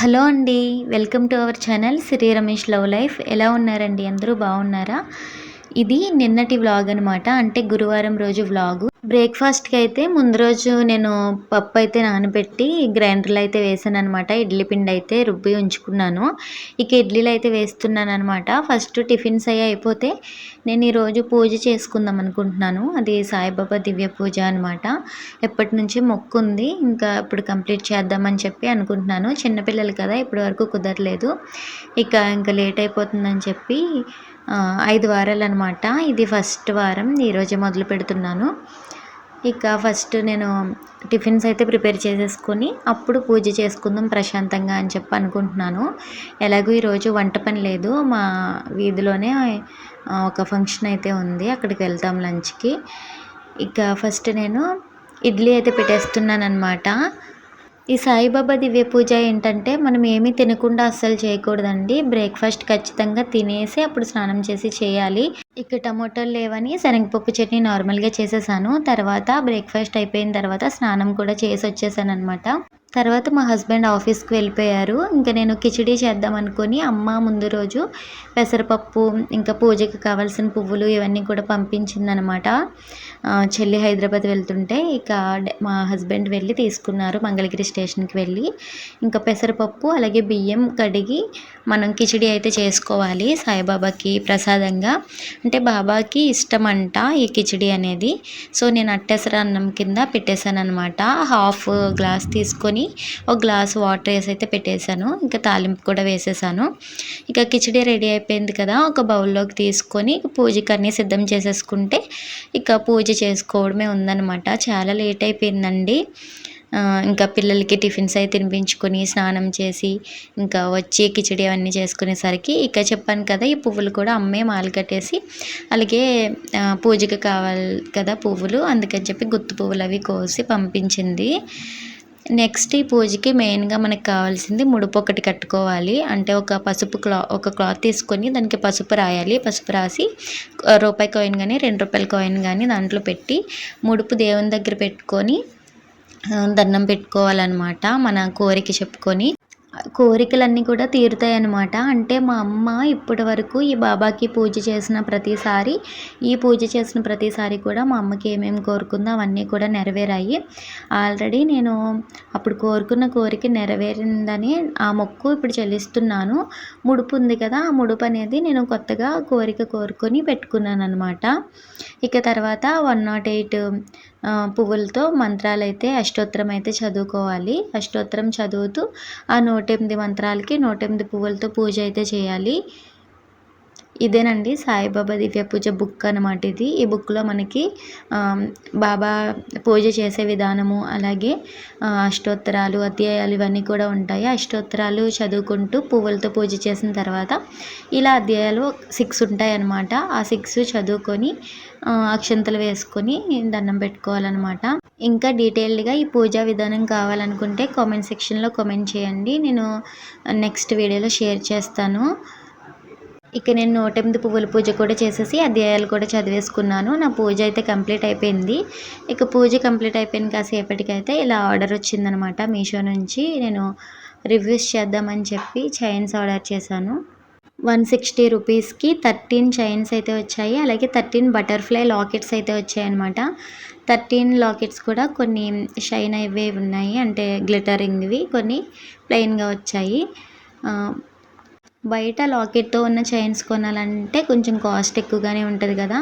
Hello అండి welcome to our channel Sri Ramesh love life. ఎలా ఉన్నారండి? అందరూ బాగున్నారా? ఇది నిన్నటి వ్లాగ్ అనమాట అంటే గురువారం రోజు వ్లాగు. బ్రేక్ఫాస్ట్కి అయితే ముందు రోజు నేను పప్పు అయితే నానబెట్టి గ్రైండర్లో అయితే వేసాను అనమాట ఇడ్లీ పిండి అయితే రుబ్బి ఉంచుకున్నాను. ఇక ఇడ్లీలు అయితే వేస్తున్నాను అనమాట ఫస్ట్ టిఫిన్స్ అయ్యి అయిపోతే నేను ఈరోజు పూజ చేసుకుందాం అనుకుంటున్నాను. అది సాయిబాబా దివ్య పూజ అనమాట ఎప్పటి నుంచి మొక్కు ఉంది ఇంకా ఇప్పుడు కంప్లీట్ చేద్దామని చెప్పి అనుకుంటున్నాను. చిన్నపిల్లలు కదా ఇప్పటి వరకు కుదరలేదు. ఇక ఇంకా లేట్ అయిపోతుందని చెప్పి ఐదు వారాలు అనమాట ఇది ఫస్ట్ వారం ఈరోజు మొదలు పెడుతున్నాను. ఇక ఫస్ట్ నేను టిఫిన్స్ అయితే ప్రిపేర్ చేసేసుకొని అప్పుడు పూజ చేసుకుందాం ప్రశాంతంగా అని చెప్పి అనుకుంటున్నాను. ఎలాగో ఈరోజు వంట పని లేదు. మా వీధిలోనే ఒక ఫంక్షన్ అయితే ఉంది. అక్కడికి వెళ్తాం లంచ్కి. ఇక ఫస్ట్ నేను ఇడ్లీ అయితే పెట్టేస్తున్నాను అనమాట ఈ సాయిబాబా దివ్య పూజ ఏంటంటే మనం ఏమీ తినకుండా అస్సలు చేయకూడదండి. బ్రేక్ఫాస్ట్ ఖచ్చితంగా తినేసి అప్పుడు స్నానం చేసి చేయాలి. ఇక్కడ టమోటాలు లేవని శనగపప్పు చట్నీ నార్మల్గా చేసేసాను. తర్వాత బ్రేక్ఫాస్ట్ అయిపోయిన తర్వాత స్నానం కూడా చేసి వచ్చేసాను అనమాట తర్వాత మా హస్బెండ్ ఆఫీస్కి వెళ్ళిపోయారు. ఇంకా నేను కిచిడి చేద్దాం అమ్మ ముందు రోజు పెసరపప్పు ఇంకా పూజకి కావాల్సిన పువ్వులు ఇవన్నీ కూడా పంపించిందనమాట. చెల్లి హైదరాబాద్ వెళ్తుంటే ఇక మా హస్బెండ్ వెళ్ళి తీసుకున్నారు మంగళగిరి స్టేషన్కి వెళ్ళి. ఇంకా పెసరపప్పు అలాగే బియ్యం కడిగి మనం కిచిడి అయితే చేసుకోవాలి సాయిబాబాకి ప్రసాదంగా. అంటే బాబాకి ఇష్టం అంట ఈ కిచిడి అనేది. సో నేను అట్టెసర అన్నం కింద పెట్టేశాను అనమాట హాఫ్ గ్లాస్ తీసుకొని ఒక గ్లాస్ వాటర్ వేసి అయితే పెట్టేశాను. ఇంకా తాలింపు కూడా వేసేసాను. ఇక కిచిడి రెడీ అయిపోయింది కదా ఒక బౌల్లోకి తీసుకొని పూజకి అన్నీ సిద్ధం చేసేసుకుంటే ఇక పూజ చేసుకోవడమే ఉందన్నమాట. చాలా లేట్ అయిపోయిందండి. ఇంకా పిల్లలకి టిఫిన్స్ అవి తినిపించుకొని స్నానం చేసి ఇంకా వచ్చి కిచడి అవన్నీ చేసుకునేసరికి ఇక చెప్పాను కదా ఈ పువ్వులు కూడా అమ్మే మాలు కట్టేసి అలాగే పూజకి కావాలి కదా పువ్వులు అందుకని చెప్పి గుత్తు పువ్వులు అవి కోసి పంపించింది. నెక్స్ట్ ఈ పూజకి మెయిన్గా మనకు కావాల్సింది ముడుపు ఒకటి కట్టుకోవాలి. అంటే ఒక పసుపు క్లా ఒక క్లాత్ తీసుకొని దానికి పసుపు రాయాలి. పసుపు రాసి రూపాయి కాయిన్ కానీ రెండు రూపాయల కాయిన్ కానీ దాంట్లో పెట్టి ముడుపు దేవుని దగ్గర పెట్టుకొని దండం పెట్టుకోవాలన్నమాట. మన కోరిక చెప్పుకొని. కోరికలన్నీ కూడా తీరుతాయి అన్నమాట అంటే మా అమ్మ ఇప్పటి వరకు ఈ బాబాకి పూజ చేసిన ప్రతిసారి ఈ పూజ చేసిన ప్రతిసారి కూడా మా అమ్మకి ఏమేమి కోరుకుందో అవన్నీ కూడా నెరవేరాయి. ఆల్రెడీ నేను అప్పుడు కోరుకున్న కోరిక నెరవేరిందని ఆ మొక్కు ఇప్పుడు చెల్లిస్తున్నాను. ముడుపు ఉంది కదా ఆ ముడుపు అనేది నేను కొత్తగా కోరిక కోరుకొని పెట్టుకున్నాను అనమాట ఇక తర్వాత వన్ నాట్ ఎయిట్ పువ్వులతో మంత్రాలు అయితే అష్టోత్తరం అయితే చదువుకోవాలి. అష్టోత్తరం చదువుతూ ఆ నూట ఎనిమిది మంత్రాలకి నూట ఎనిమిది పువ్వులతో పూజ అయితే చేయాలి. ఇదేనండి సాయిబాబా దివ్య పూజ బుక్ అనమాట ఇది. ఈ బుక్లో మనకి బాబా పూజ చేసే విధానము అలాగే అష్టోత్తరాలు అధ్యాయాలు ఇవన్నీ కూడా ఉంటాయి. అష్టోత్తరాలు చదువుకుంటూ పువ్వులతో పూజ చేసిన తర్వాత ఇలా అధ్యాయాలు సిక్స్ ఉంటాయి అన్నమాట ఆ సిక్స్ చదువుకొని అక్షంతలు వేసుకొని దండం పెట్టుకోవాలన్నమాట. ఇంకా డీటెయిల్డ్గా ఈ పూజా విధానం కావాలనుకుంటే కామెంట్ సెక్షన్లో కామెంట్ చేయండి. నేను నెక్స్ట్ వీడియోలో షేర్ చేస్తాను. ఇక నేను నూట ఎనిమిది పువ్వుల పూజ కూడా చేసేసి అధ్యాయాలు కూడా చదివేసుకున్నాను. నా పూజ అయితే కంప్లీట్ అయిపోయింది. ఇక పూజ కంప్లీట్ అయిపోయిన కాసేపటికైతే ఇలా ఆర్డర్ వచ్చిందనమాట మీషో నుంచి. నేను రివ్యూస్ చేద్దామని చెప్పి చైన్స్ ఆర్డర్ చేశాను. వన్ సిక్స్టీ రూపీస్కి థర్టీన్ చైన్స్ అయితే వచ్చాయి. అలాగే థర్టీన్ బటర్ఫ్లై లాకెట్స్ అయితే వచ్చాయి అనమాట థర్టీన్ లాకెట్స్ కూడా కొన్ని షైన్ అయ్యేవి ఉన్నాయి. అంటే గ్లిటరింగ్వి కొన్ని ప్లెయిన్గా వచ్చాయి. బయట లాకెట్తో ఉన్న చైన్స్ కొనాలంటే కొంచెం కాస్ట్ ఎక్కువగానే ఉంటుంది కదా.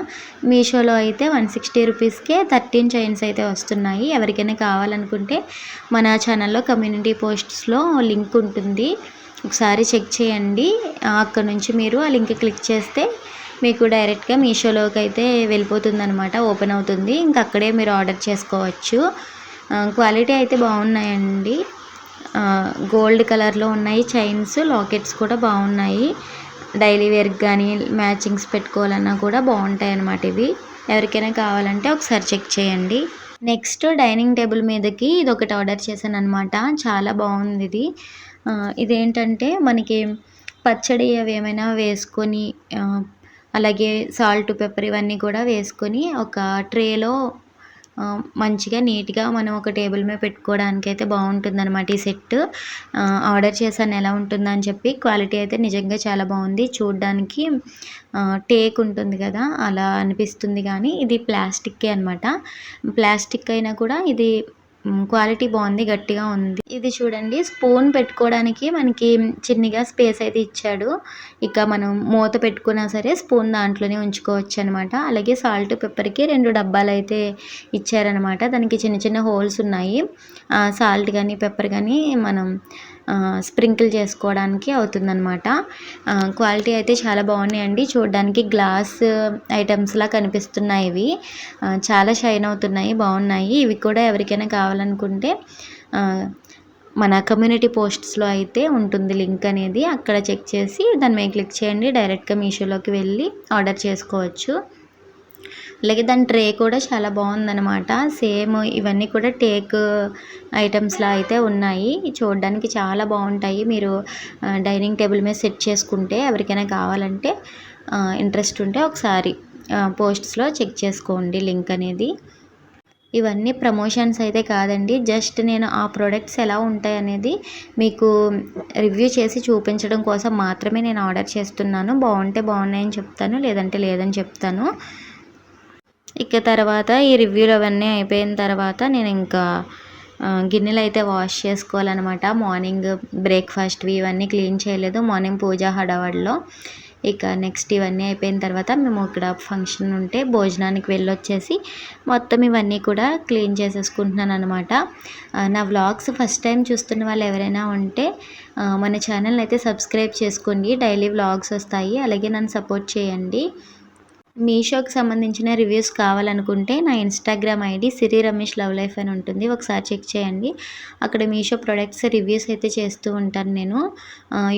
మీషోలో అయితే వన్ సిక్స్టీ రూపీస్కే థర్టీన్ చైన్స్ అయితే వస్తున్నాయి. ఎవరికైనా కావాలనుకుంటే మన ఛానల్లో కమ్యూనిటీ పోస్ట్స్లో లింక్ ఉంటుంది. ఒకసారి చెక్ చేయండి. అక్కడ నుంచి మీరు ఆ లింక్ క్లిక్ చేస్తే మీకు డైరెక్ట్గా మీషోలోకి అయితే వెళ్ళిపోతుంది అనమాట ఓపెన్ అవుతుంది. ఇంక అక్కడే మీరు ఆర్డర్ చేసుకోవచ్చు. క్వాలిటీ అయితే బాగున్నాయండి. గోల్డ్ కలర్లో ఉన్నాయి చైన్స్ లాకెట్స్ కూడా బాగున్నాయి. డైలీ వేర్కి కానీ మ్యాచింగ్స్ పెట్టుకోవాలన్నా కూడా బాగుంటాయి అన్నమాట ఇవి. ఎవరికైనా కావాలంటే ఒకసారి చెక్ చేయండి. నెక్స్ట్ డైనింగ్ టేబుల్ మీదకి ఇది ఒకటి ఆర్డర్ చేశాను అనమాట చాలా బాగుంది ఇది. ఇదేంటంటే మనకి పచ్చడి అవి ఏమైనా వేసుకొని అలాగే సాల్ట్ పెప్పర్ ఇవన్నీ కూడా వేసుకొని ఒక ట్రేలో మంచిగా నీట్గా మనం ఒక టేబుల్ మీద పెట్టుకోవడానికి అయితే బాగుంటుంది అనమాట ఈ సెట్ ఆర్డర్ చేశాను ఎలా ఉంటుందని చెప్పి క్వాలిటీ అయితే నిజంగా చాలా బాగుంది చూడడానికి టేక్ ఉంటుంది కదా అలా అనిపిస్తుంది కానీ ఇది ప్లాస్టిక్కే అనమాట ప్లాస్టిక్ అయినా కూడా ఇది క్వాలిటీ బాగుంది గట్టిగా ఉంది. ఇది చూడండి స్పూన్ పెట్టుకోవడానికి మనకి చిన్నగా స్పేస్ అయితే ఇచ్చాడు. ఇక మనం మూత పెట్టుకున్నా సరే స్పూన్ దాంట్లోనే ఉంచుకోవచ్చు అనమాట అలాగే సాల్ట్ పెప్పర్కి రెండు డబ్బాలు అయితే ఇచ్చారనమాట. దానికి చిన్న చిన్న హోల్స్ ఉన్నాయి. సాల్ట్ కానీ పెప్పర్ కానీ మనం స్ప్రింకిల్ చేసుకోవడానికి అవుతుందన్నమాట. క్వాలిటీ అయితే చాలా బాగున్నాయండి. చూడడానికి గ్లాస్ ఐటమ్స్లా కనిపిస్తున్నాయి ఇవి. చాలా షైన్ అవుతున్నాయి బాగున్నాయి. ఇవి కూడా ఎవరికైనా కావాలనుకుంటే మన కమ్యూనిటీ పోస్ట్స్లో అయితే ఉంటుంది లింక్ అనేది. అక్కడ చెక్ చేసి దాని మీద క్లిక్ చేయండి. డైరెక్ట్గా మీషోలోకి వెళ్ళి ఆర్డర్ చేసుకోవచ్చు. అలాగే దాని ట్రే కూడా చాలా బాగుందనమాట సేమ్ ఇవన్నీ కూడా టేక్ ఐటమ్స్లా అయితే ఉన్నాయి. చూడడానికి చాలా బాగుంటాయి. మీరు డైనింగ్ టేబుల్ మీద సెట్ చేసుకుంటే ఎవరికైనా కావాలంటే ఇంట్రెస్ట్ ఉంటే ఒకసారి పోస్ట్స్లో చెక్ చేసుకోండి లింక్ అనేది. ఇవన్నీ ప్రమోషన్స్ అయితే కాదండి. జస్ట్ నేను ఆ ప్రోడక్ట్స్ ఎలా ఉంటాయి అనేది మీకు రివ్యూ చేసి చూపించడం కోసం మాత్రమే నేను ఆర్డర్ చేస్తున్నాను. బాగుంటే బాగున్నాయని చెప్తాను లేదంటే లేదని చెప్తాను. ఇక తర్వాత ఈ రివ్యూలు అవన్నీ అయిపోయిన తర్వాత నేను ఇంకా గిన్నెలు అయితే వాష్ చేసుకోవాలన్నమాట. మార్నింగ్ బ్రేక్ఫాస్ట్వి ఇవన్నీ క్లీన్ చేయలేదు. మార్నింగ్ పూజ హడావడిలో. ఇక నెక్స్ట్ ఇవన్నీ అయిపోయిన తర్వాత మేము ఇక్కడ ఫంక్షన్ ఉంటే భోజనానికి వెళ్ళొచ్చేసి మొత్తం ఇవన్నీ కూడా క్లీన్ చేసేసుకుంటున్నాను అనమాట నా వ్లాగ్స్ ఫస్ట్ టైం చూస్తున్న వాళ్ళు ఎవరైనా ఉంటే మన ఛానల్ అయితే సబ్స్క్రైబ్ చేసుకోండి. డైలీ వ్లాగ్స్ వస్తాయి. అలాగే నన్ను సపోర్ట్ చేయండి. మీషోకి సంబంధించిన రివ్యూస్ కావాలనుకుంటే నా Instagram ID Siri Ramesh love life అని ఉంటుంది. ఒకసారి చెక్ చేయండి. అక్కడ మీషో ప్రొడక్ట్స్ రివ్యూస్ అయితే చేస్తూ ఉంటాను నేను.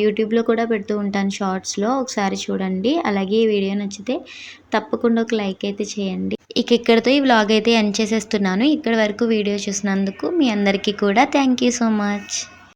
యూట్యూబ్లో కూడా పెడుతూ ఉంటాను షార్ట్స్లో. ఒకసారి చూడండి. అలాగే ఈ వీడియో నచ్చితే తప్పకుండా ఒక లైక్ అయితే చేయండి. ఇక ఇక్కడితో ఈ వ్లాగ్ అయితే ఎండ్ చేసేస్తున్నాను. ఇక్కడ వరకు వీడియో చూసినందుకు మీ అందరికీ కూడా థ్యాంక్ యూ సో మచ్.